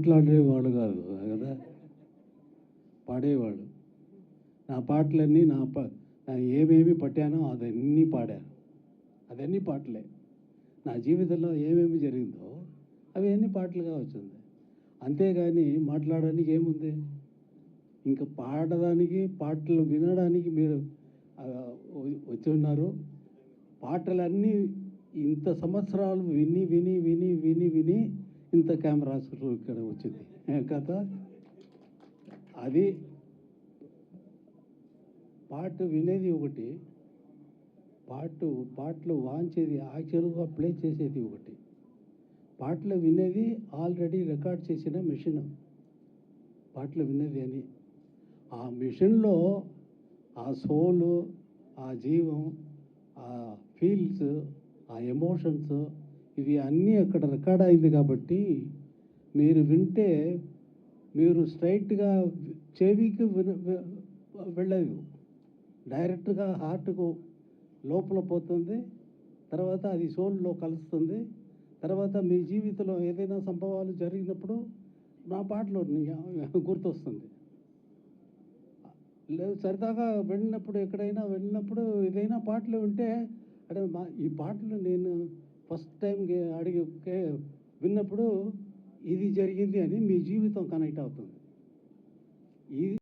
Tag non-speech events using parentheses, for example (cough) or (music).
మాట్లాడేవాడు కాదు కదా? పాడేవాడు. నా పాటలన్నీ నా పా నా ఏమేమి పట్టానో అదన్నీ పాడాను. అదన్నీ పాటలే. నా జీవితంలో ఏమేమి జరిగిందో అవి అన్ని పాటలుగా వచ్చింది. అంతేగాని మాట్లాడడానికి ఏముంది? ఇంకా పాడడానికి పాటలు వినడానికి మీరు వచ్చి ఉన్నారు. పాటలన్నీ ఇంత సంవత్సరాలు విని విని విని విని విని ఇంత కెమెరాస్ ఇక్కడ వచ్చింది. కథ? అది పాట వినేది ఒకటి పాట పాటలు వాంచేది యాక్చువల్గా ప్లే చేసేది ఒకటి. పాటలు వినేది ఆల్రెడీ రికార్డ్ చేసిన మిషన్. పాటలు వినేది అని. ఆ మిషన్లో ఆ సోలు ఆ జీవం ఆ ఫీల్స్ ఆ ఎమోషన్స్ ఇవి అన్నీ అక్కడ రికార్డ్ అయింది కాబట్టి మీరు వింటే మీరు స్ట్రైట్గా చెవికి విన వెళ్ళదు డైరెక్ట్గా హార్ట్కు లోపల పోతుంది తర్వాత అది సోల్లో కలుస్తుంది తర్వాత మీ జీవితంలో ఏదైనా సంభవాలు జరిగినప్పుడు నా పాటలో (laughs) గుర్తొస్తుంది. లేదు సరదాగా వెళ్ళినప్పుడు ఎక్కడైనా వెళ్ళినప్పుడు ఏదైనా పాటలు వింటే అంటే మా ఈ పాటలు నేను ఫస్ట్ టైం అడిగి విన్నప్పుడు ఇది జరిగింది అని మీ జీవితం కనెక్ట్ అవుతుంది. ఇది